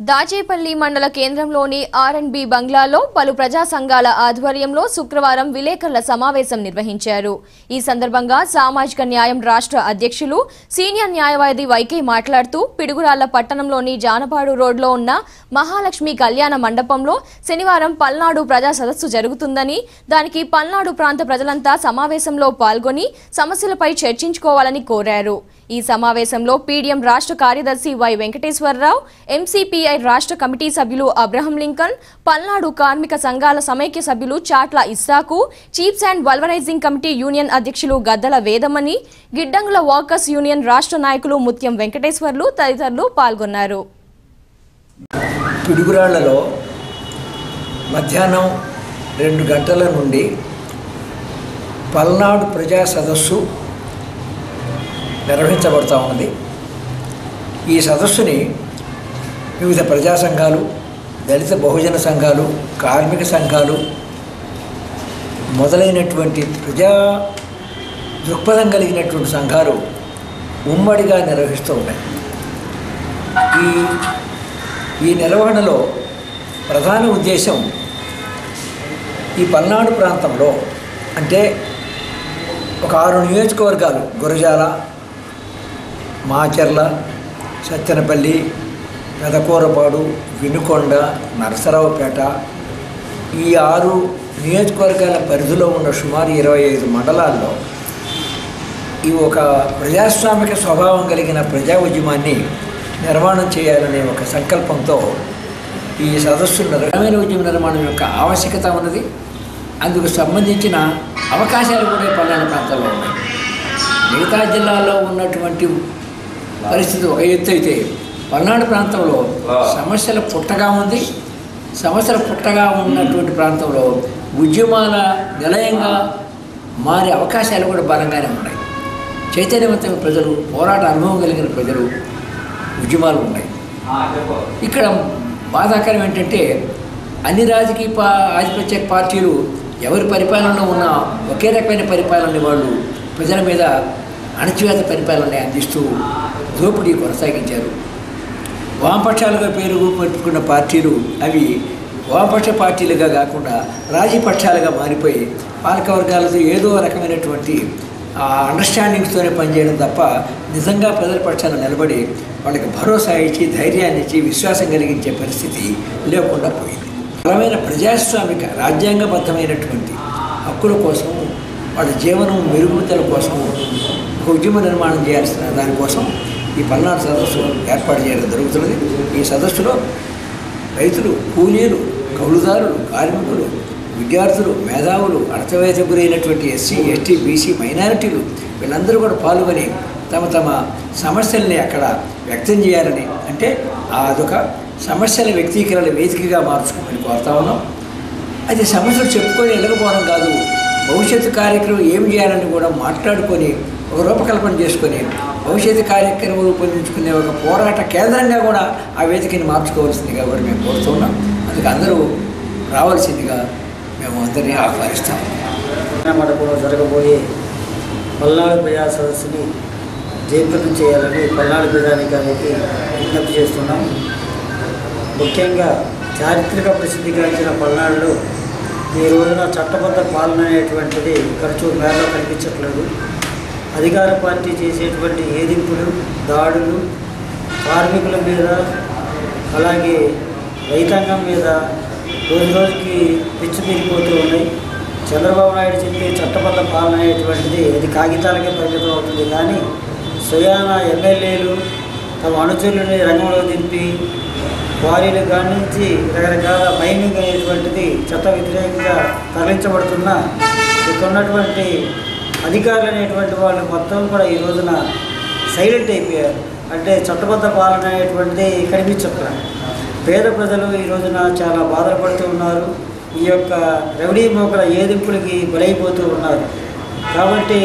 దాచేపల్లి మండల కేంద్రంలోని are and B బంగ్లాలో పలు ప్రజా సంఘాల ఆధ్వర్యంలో శుక్రవారం విలేకరుల సమావేశం నిర్వహించారు. ఈ సందర్భంగా సామాజిక న్యాయం రాష్ట్ర అధ్యక్షులు సీనియర్ న్యాయవాది వైకే మాట్లాడుతూ పిడుగురాళ్ళ పట్టణంలోని జానపాడు రోడ్లో ఉన్న మహాలక్ష్మి కళ్యాణ మండపంలో శనివారం పల్నాడు ప్రజా సదస్సు జరుగుతుందని దానికి పల్నాడు ప్రాంత ప్రజలంతా సమావేశంలో పాల్గొని సమస్యలపై చర్చించుకోవాలని కోరారు. ఈ సమావేశంలో పీడీఎం రాష్ట్ర కార్యదర్శి వై వెంకటేశ్వరరావు ఎంసీపీఐ రాష్ట్ర కమిటీ సభ్యులు అబ్రహం లింకన్ పల్నాడు కార్మిక సంఘాల సమైక్య సభ్యులు Chatla Issaku chiefs and pulverizing committee union అధ్యక్షులు గద్దల వేదమణి గిడ్డంగుల వాకర్స్ యూనియన్ రాష్ట్ర నాయకులు ముత్యం వెంకటేశ్వర్లు తదితరులు పాల్గొన్నారు. పిడుగురాళ్ళలో మధ్యాహ్నం రెండు గంటల నుండి పల్నాడు ప్రజా సదస్సు నిర్వహించబడుతూ ఉంది. ఈ సదస్సుని వివిధ ప్రజా సంఘాలు దళిత బహుజన సంఘాలు కార్మిక సంఘాలు మొదలైనటువంటి ప్రజా దృక్పథం కలిగినటువంటి సంఘాలు ఉమ్మడిగా నిర్వహిస్తూ ఉన్నాయి. ఈ ఈ నిర్వహణలో ప్రధాన ఉద్దేశం ఈ పల్నాడు ప్రాంతంలో అంటే ఒక ఆరు నియోజకవర్గాలు గురజాల మాచర్ల సత్తెనపల్లి పెదకూరపాడు వినుకొండ నరసరావుపేట ఈ ఆరు నియోజకవర్గాల పరిధిలో ఉన్న సుమారు ఇరవై ఐదు మండలాల్లో ఈ ఒక ప్రజాస్వామిక స్వభావం కలిగిన ప్రజా ఉద్యమాన్ని నిర్మాణం చేయాలనే ఒక సంకల్పంతో ఈ సదస్సు గ్రామీణ ఉద్యమ నిర్మాణం యొక్క ఆవశ్యకత ఉన్నది. అందుకు సంబంధించిన అవకాశాలు కూడా ఈ పల్నాడు ప్రాంతాల్లో ఉన్నాయి. మిగతా జిల్లాల్లో ఉన్నటువంటి పరిస్థితి ఒక ఎత్తు అయితే పల్నాడు ప్రాంతంలో సమస్యల పుట్టగా ఉంది. సమస్యల పుట్టగా ఉన్నటువంటి ప్రాంతంలో ఉద్యమాల నిలయంగా మారే అవకాశాలు కూడా బలంగానే ఉన్నాయి. చైతన్యవంతమైన ప్రజలు పోరాట అనుభవం కలిగిన ప్రజలు ఉద్యమాలు ఉన్నాయి. ఇక్కడ బాధాకరం ఏంటంటే అన్ని రాజకీయ పా ఆధిపత్య పార్టీలు ఎవరి పరిపాలనలో ఉన్న ఒకే రకమైన పరిపాలన వాళ్ళు ప్రజల మీద అణచివేత పరిపాలన అందిస్తూ దోపిడీ కొనసాగించారు. వామపక్షాలుగా పేరు పెట్టుకున్న పార్టీలు అవి వామపక్ష పార్టీలుగా కాకుండా రాజీపక్షాలుగా మారిపోయి పాలకవర్గాలతో ఏదో రకమైనటువంటి ఆ అండర్స్టాండింగ్స్తోనే పనిచేయడం తప్ప నిజంగా ప్రజల పక్షాన నిలబడి వాళ్ళకి భరోసా ఇచ్చి ధైర్యాన్ని ఇచ్చి విశ్వాసం కలిగించే పరిస్థితి లేకుండా పోయింది. బలమైన ప్రజాస్వామిక రాజ్యాంగబద్ధమైనటువంటి హక్కుల కోసం వాళ్ళ జీవనం మెరుగుదల కోసం ఒక ఉద్యమ నిర్మాణం చేయాల్సిన దానికోసం ఈ పల్నాడు సదస్సు ఏర్పాటు చేయడం జరుగుతున్నది. ఈ సదస్సులో రైతులు కూలీలు కౌలుదారులు కార్మికులు విద్యార్థులు మేధావులు అర్థవేత గురైనటువంటి ఎస్సీ ఎస్టీ బీసీ మైనారిటీలు వీళ్ళందరూ కూడా పాల్గొని తమ తమ సమస్యల్ని అక్కడ వ్యక్తం చేయాలని అంటే అదొక సమస్యల వ్యక్తీకరణ వేదికగా మార్చుకోమని కోరుతా ఉన్నాం. అది సమస్యలు చెప్పుకొని వెళ్ళకపోవడం కాదు భవిష్యత్తు కార్యక్రమం ఏం చేయాలని కూడా మాట్లాడుకొని ఒక రూపకల్పన చేసుకొని భవిష్యత్తు కార్యక్రమం రూపొందించుకునే ఒక పోరాట కేంద్రంగా కూడా ఆ వేదికని మార్చుకోవాల్సిందిగా కూడా మేము కోరుతున్నాం. అందుకు అందరూ రావాల్సిందిగా మేము అందరినీ ఆహ్వానిస్తాం. కూడా జరగబోయే పల్నాడు ప్రజా సదస్సుని జయప్రదం చేయాలని పల్నాడు ప్రజానికానికి విజ్ఞప్తి చేస్తున్నాం. ముఖ్యంగా చారిత్రక ప్రసిద్ధిగాంచిన పల్నాడులో ఈ రోజున చట్టబద్ధ పాలన అనేటువంటిది ఖర్చు మేరలో కనిపించట్లేదు. అధికార పార్టీ చేసేటువంటి ఏదింపులు దాడులు కార్మికుల మీద అలాగే రైతాంగం మీద రోజు రోజుకి పిచ్చి పెరిగిపోతూ ఉన్నాయి. చంద్రబాబు నాయుడు చెప్పే చట్టబద్ధ పాలన అనేటువంటిది అది కాగితాలకే పరిమితం అవుతుంది. కానీ స్వయాన ఎమ్మెల్యేలు తమ అనుచరులని రంగంలో దింపి వారిని కాడి రకరకాల మైనింగ్ అనేటువంటిది చట్ట వ్యతిరేకంగా తరలించబడుతున్న ఇక్కడ ఉన్నటువంటి అధికారులు అనేటువంటి వాళ్ళు మొత్తం కూడా ఈ రోజున సైలెంట్ అయిపోయారు. అంటే చట్టబద్ధ పాలన అనేటువంటిది కనిపించట్ల పేద ప్రజలు ఈ రోజున చాలా బాధలు పడుతూ ఉన్నారు. ఈ యొక్క రౌడీ మోకల ఏదింపులకి బలైపోతూ ఉన్నారు. కాబట్టి